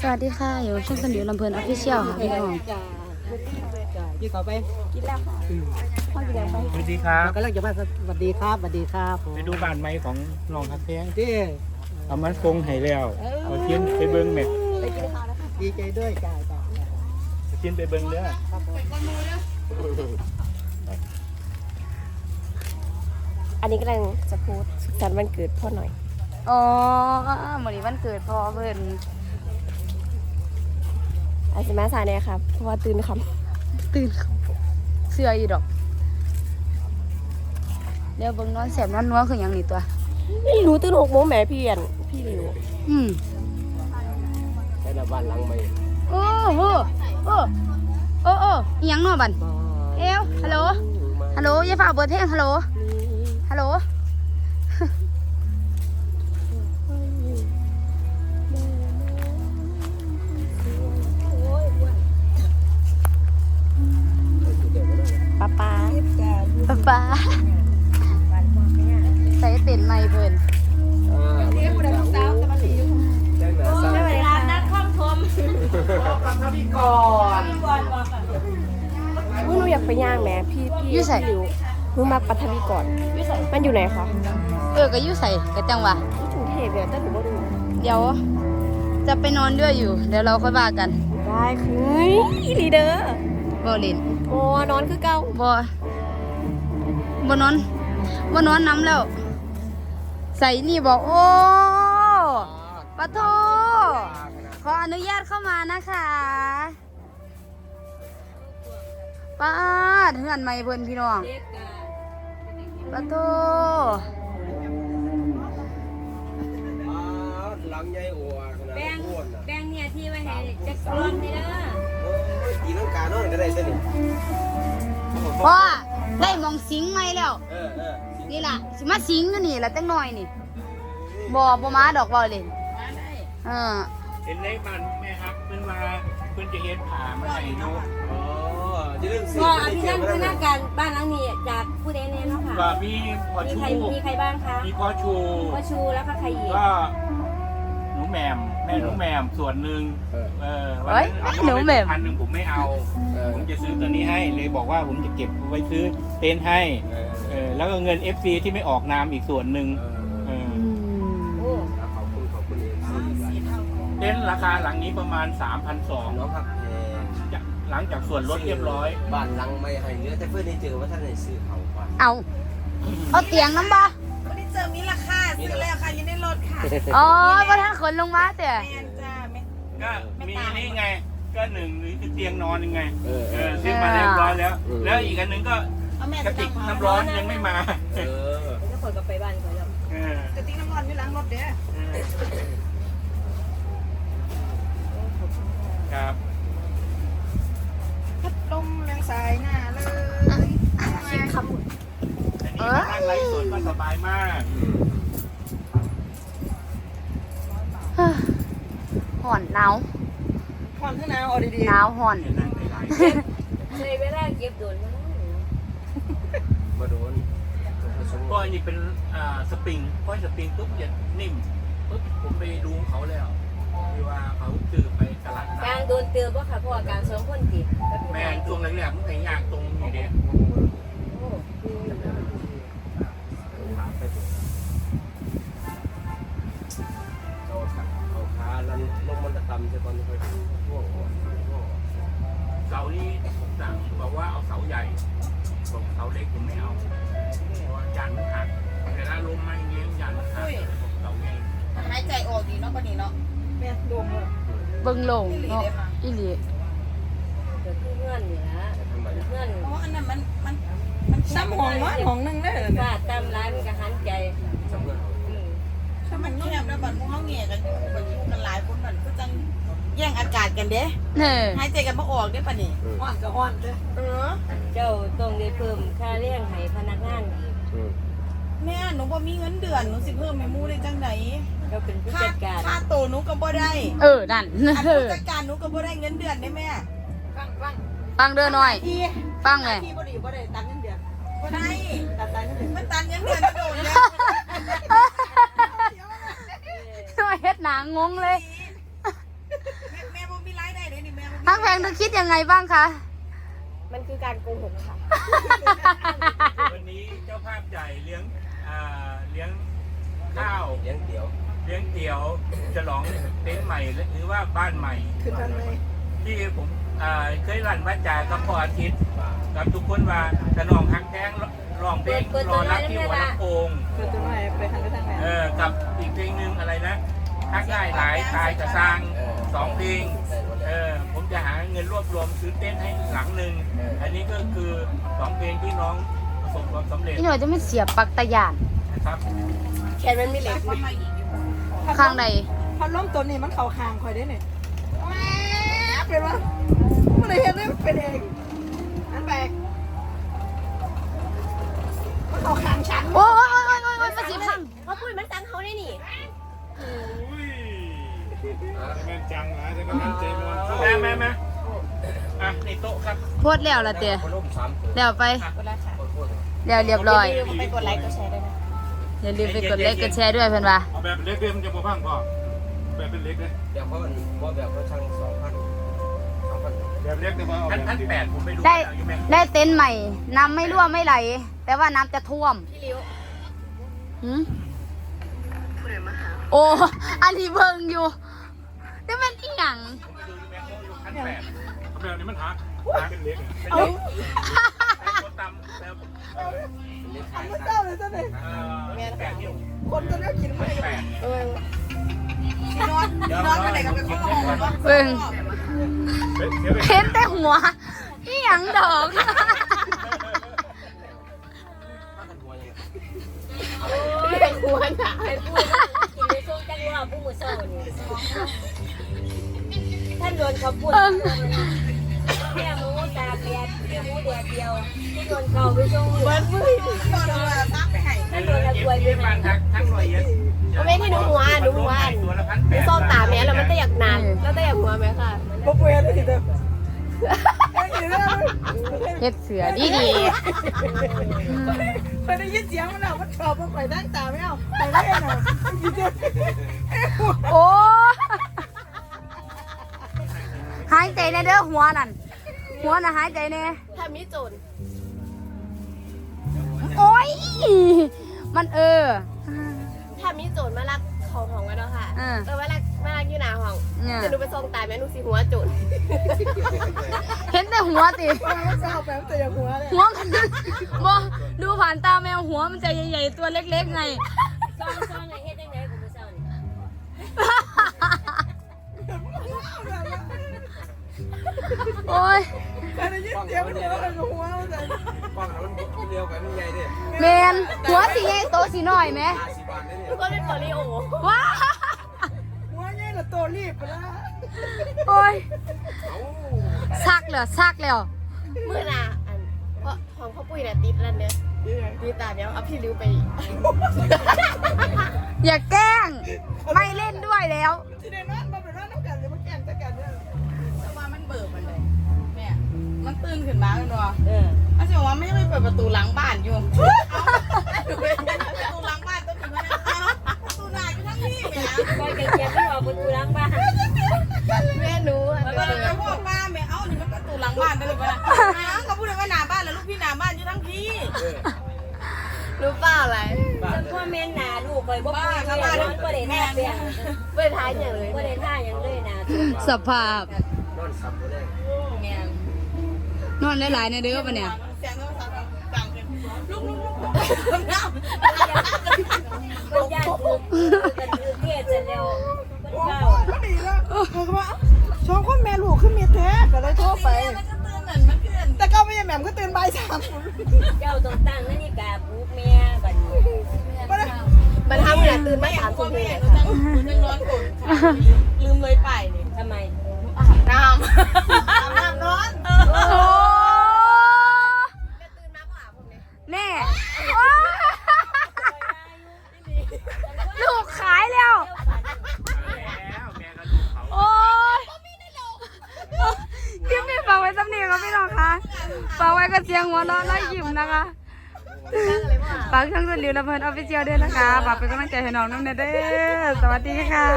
สวัสดีค่ะอยู่ช่องกันเดียวลำเพลินออฟฟิเชียลค่ะพี่น้องยี่เขาไปกินแล้วค่ะพ่อกินแล้วไปสวัสดีครับเรากำลังจะมาสวัสดีครับสวัสดีครับผมไปดูบ้านไม้ของรองทักแพงที่เอามันฟงให้แล้วเอาเทียนไปเบิ้งแม่ไปกินข้าวแล้วค่ะดีใจด้วยจ้าจ้าเอาเทียนไปเบิ้งเด้อครับผมอันนี้กำลังจะพูดสุขสันต์วันเกิดพ่อหน่อยอ๋อวันนี้วันเกิดพ่อเพิ่น อาซิมาสายเนี่ยครับ เพราะว่าตื่นคตื่นเสื้ออยู่ดอก เดี๋ยวเบิ่งนอนแสบนอนนัวคือหยังนี่ตัวำไม่รู้ตื่นหกโมงแหมพี่อันพี่ริวอืมใช่ละบ้านหลังใหม่โอ้โหโอ้โอ้โอ้อิหยังเนอบันเอวฮัลโหล ฮัลโหลยายฝ่ากเบิดเพลงฮัลโหล ฮัลโหล พี่ก่อนหนูอยากไปย่างแหมพี่พี่พี่ริวหนูมาปัทวีก่อน มันอยู่ไหนคะเออก็อยู่ใส่ก็จังหวะที่กรุงเทพเนี่ยแต่หนูไม่รู้เดี๋ยว จะไปนอนด้วยอยู่ เดี๋ยวเราค่อยว่ากันได้คืออีลีเดอร์บ่เล่นโอ้นอนคือเก่าบ่บ่นอนบ่นอนน้ำแล้ว ใส่นี่บอกโอ้ปะโทข ออนุญาตเข้ามานะคะป้าดเฮือนใหม่เพิ่นพี่น้องปะโทหลังใหญ่อัวขนาดแบงอ้วนอะแบงเนี่ยที่ไว้ให้จักรอนให้เด้อโอ้ยตีลังกานอนก็ได้ซะนี่พ่อได้หมองสิงใหม่แล้วเออเออนี่ล่ะสิมาสิงอยู่นี่ละจังหน่อยนี่บ่บ่มาดอกบ่เล่นเออ เห็นในบ้านแม่ฮักเพิ่นว่าเพิ่นจะเฮ็ดผ่ามาให้หนูอ๋อจะเรื่องสิ่งก็อที่ภิได้นันเจทอมานาแล้วการบ้านหลังนี้จากผู้ใดแน่เนาะค่ะก็มีพ่อมีชูใครมีใครบ้างคะมีพ่อชูพ่อชูแล้วก็ใครอีกก็หนูแหม่มแม่หนูแหม่มส่วนหนึ่งเออ เออวันเอ้ยนั้นเอาหนูแหม่ม พันหนึ่งผมไม่เอา เออผมจะซื้อตัวนี้ให้เลยบอกว่าผมจะเก็บไว้ซื้อเต็นท์ให้เออเออแล้วก็เงิน FC ที่ไม่ออกนามอีกส่วนหนึ่งเออเออ เต็นท์ราคาหลังนี้ประมาณ3,200น้องครับแพงจากหลังจากส่วนลดเรียบร้อย บ้านหลังไม่ให้เหลือแต่เพื่อนได้เจอว่าท่านได้ซื้อเขาก่อนเอา เอาเตียงน้ำบ่วันนี้เจอมิราคาซื้อแล้วค่ะอยู่ในรถค่ะอ๋อบ่ทันขนลงมาแต่แมนจ้าแม่ก็มีนี่ไง ก็หนึ่งนี่คือเตียงนอนยังไง เออเออซื้อมาเรียบร้อยแล้วเออแล้วอีกอันหนึงก็เอาแม่กระจะติกตั้งน้ำร้อนยังไม่มาเออทุกคนก็ไปบ้านเขาแล้วเออกระติกน้ำร้อนอยู่หลังรถเด้อเออ ครับพัดลมแรงสายหน้าเลยอันนี้มานั่งไลฟ์สดก็สบายมากห่อนหนาวผ่อนข้างหน้าเอาดีหนาวห่อนเดี๋ยวนั่งไลฟ์เคยเวลาเก็บโดนมาแล้วมาโดนก็อันนี้เป็นอ่าสปริงเพราะสปริงปุ๊บจะนิ่มปุ๊บผมไปดูเขาแล้วที่ว่าเขาซื้อ โดนเตือนว่าค่ะเพราะว่าการสองคนติดแม่งช่วงแรกๆมันก็ยากตรงอยู่เดียโอ้เอาขาเอาขาลันลงมันตะตำใช่ตอนนี้ค่อยช่วงอ่อนช่วงอ่อนเสานี่ผมสั่งบอกว่าเอาเสาใหญ่บอกเสาเล็กผมไม่เอาเพราะว่าจานมันหักเวลาลมมาอย่างเงี้ยจานมันหักผมเสาใหญ่ๆหายใจออกดีเนาะปะนี้เนาะแม่ดมเลย เบิ่งโลงเนาะอีหลีเกิดขึ้นเงื่อนนี่ละทำไมเงื่อนเพราะอันนั้นมันมันมันซ้ำห้องว่าห้องนึงได้เลยฟาดตามร้ายมันก็หันใจสำเร็จอืมถ้ามันเงียบแล้วบัดพวกเขาเงียกันอยู่บัดอยู่กันหลายคนบัดก็จังแย่งอากาศกันเด้เออหายใจกันบ่ออกเด้ปะนี่ฮ้อนก็ฮ้อนเด้อเออเจ้าต้องได้เพิ่มค่าเลี้ยงให้พนักงานอีกแม่หนูบ่มีเงินเดือนหนูสิเพิ่มให้หมู่ได้จังได เจ้าเป็นผู้ค่าจัดการค่าโตหนูก็บ่ได้เออ นั่นอันเอผู้อจัดการหนูก็บ่ได้เงินเดือนได้แม่ฟังฟังฟังเด้อหน่อยพี่ฟังไงพี่บ่ดีบ่ได้ตังเงินเดือนบ่ได้ตัดตังเงินเดือนมันตันเงินเดือนโดนแล้วหน่อยเฮ็ดหนางงเลยแม่ฮักแพงเธอคิดยังไงบ้างคะมันคือการโกหกค่ะ วันนี้เจ้าภาพใหญ่เลี้ยงอ่าเลี้ยงข้าวเลี้ยงเตี๋ยว เลี้ยงเตี๋ยวฉลองเต็นท์ใหม่หรือว่าบ้านใหม่ คือทำไมที่ผมอ่าเคยรันว่าจ่ากับพ่ออาทิตย์กับทุกคนว่าจะนองฮักแท้งร้องเพลงรอรับที่หัวลำโพงคือตัวไหนไปทางไปทางไหนเออกับอีกเพลงหนึ่งอะไรนะฮักได้หลายตายจะสร้างสองเพลงเออผมจะหาเงินรวบรวมซื้อเต้นท์ให้หลังหนึ่งอันนี้ก็คือสองเพลงที่น้องประสบความสำเร็จพี่หน่อยจะไม่เสียบปลักตะยานนะครับแขนมันมีเหล็ก ข้างในพัดลมตัวนี้มันเข่าคางคอยได้เนี่ยแม่เป็นวะมันเลยเห็นได้มันเป็นเองอันแปลกมันเข่าคางฉันโอ้ยโอ้ยโอ้ยโอ้ยโอ้ยมาสิพังเขาพูดมันสั่งเขาได้นี่แม่แม่แม่อะในโต๊ะครับโพดแล้วละเตียคนร่มสามตัวแล้วไปกดไลค์ค่ะคนพูดแล้วเรียบร้อยอย่าลืมไปกดไลค์กดแชร์ด้วยนะ อย่าลืมไปกดไลค์กดแชร์ด้วยเพื่อนว่าเอาแบบเล็กเด้มันจะบ่พังพ่อแบบเป็นเล็กเด้เดี๋ยวเขาว่าแบบเขาช่างสองพันสองพันแบบเล็กเด้บ่เอาพันแบบพันเล็กแปดผมไม่รู้ได้แล้วอยู่ไหมได้เต็นท์ใหม่ น้ำไม่รั่วไม่ไหล แต่ว่าน้ำจะท่วมพี่ลิ้วหืมโอ้อันนี้เบิ่งอยู่แต่มันอีหยังผมไปดูอยู่แม่โมอยู่พันแปดเอาแบบนี้มันหักเป็นเล็กอะเป็น แล้วเออเล็กขายมันเจ้าเลยเจ้าเลยเออแปดนิ้วคนตัวนี้กินพัไม่นแปดเออนอนพี่นอนไปไหนกันไปข้อมูลวะเบิ่งเฮ้ยเสียไปเห็นแต่หัวอีหยังดอกผ้ากันหัวยังเป็นหัวหนาไปพูดกินในช่วงจังหวะผู้มือโซนท่านโดนเขาพูด ค่หมูตาแดดแค่หมูแดดเดียวที่โดนเขาไปช่วงเบิร์ดมือพี่นอนเลยซักไปให้เออเย็บเย็บบ้านทักทั้งหน่วยเย็บมันไม่ที่หนูหัวหนูหัวตัวละพันหนูส้มตาแม่แล้วมันจะอยากนานแล้วจะอยากหัวไหมค่ะปุ๊บเวรเลยเด้อไอ้กินแล้วเฮ็ดเสือดีดีเคยได้ยินเสียงมันแล้วมันชอบมันไปตั้งตาไม่เอาไปได้หน่อยโอ้หายใจในเด้อหัวนั่น หัวน่ะหายใจในถ้ามีโจรโอ้ยมันเออ ถ้ามีโจรมาลักของของกันแล้วค่ะ อ่า เออมาลักมาลักอยู่หน้าห้องเนี่ยจะดูไปส่งตายแม่หนูสิหัวโจรเห็นแต่หัวติมันเศร้าแบบแต่อย่าหัวเลยหัวมันบอดูผ่านตาแมวหัวมันจะใหญ่ๆตัวเล็กๆไง ซ่องซ่องไงเฮ็ดยังไงกูมือโซ่นี่ โอ้ยเคยได้ยินเสียงมันหัวมันหัวมันเลยป้องมันเร็วกันมันใหญ่ดิแมนหัวสีใหญ่โตสีน้อยไหมห้าสิบบาทได้เนี่ยก็เป็นปอลิโอว้าหัวใหญ่ละโตรีบไปแล้วโอ้ยซักแล้วซักแล้ว มือหนาอันเพราะของพ่อปุ้ยเนี่ยติดแล้วเนี่ยติดตาเนี้ยเอาพี่ริ้วไปอย่าแกล้ง ไม่เล่นด้วยแล้ว ที่ในนั้นมันเป็นว่าน้ำกัน เบิกมันเลยเนี่ยมันตื่นขึ้นมาเป็นวะเอออาจารย์ว่าไม่ได้เปิดประตูหลังบ้านอยู่ประตูหลังบ้านต้องมีมันประตูหน้าอยู่ทั้งที่แม่คอยเก็บๆไม่ออกประตูล้างบ้านแม่หนูอะแล้วก็เลยพวกป้าแม่เอ้านี่มันประตูหลังบ้านได้เลยปะนะอ้าวเขาพูดว่าหน้าบ้านแล้วลูกพี่หน้าบ้านอยู่ทั้งที่รู้เปล่าอะไรจนพ่อแม่หนาลูกคอยบ่คุยเลยนอนบ่ได้ท่าเปียงไม่ท้ายอย่างเลยบ่ได้ท่าหยังเลยนะสภาพน อนซับตัวแรกแม่นอนหลายๆในเด้อปะเนี่ยเสียงโทรศัพท์ดังขึ้นลุกลุกลุกน้ำมันญาติคือกันคือเทศจะแล้วมันเฝ้าก็ดีแล้วเขาก็ว่าชองคนแม่ลูกขึ้นเมียแท้ก็เลยโทรไปมันก็ตื่นเหมือนมันขึ้นแต่ก็ไม่ใช่แหม่มก็ตื่นบ่ายสามเจ้าต้องตั้งนาฬิกาปลุกแม่บัดนี้มันทำเวลาตื่นมาสามพ่ทุ่อมเลแม่ยหนูจังหนูจังร้อนกดลืมเลยไปนี่ทำไม อาบน้ำอาบน้ำนอนโอ้ตื่นมาก็อาบผมเนี่ยแน่ว้าลูกขายแล้ว แล้วแม่ก็ลูกเขาโอ้ยคลิปนี้ฝากไว้สำเนียงครับพี่น้องคะฝากไว้กับเสียงหัวเราะและยิ้มนะคะฝากช่องสุดริวและเพิ่นออฟฟิเชียลด้วยนะคะฝากเป็นกำลังใจให้น้องน้องเนเด้อสวัสดีค่ะ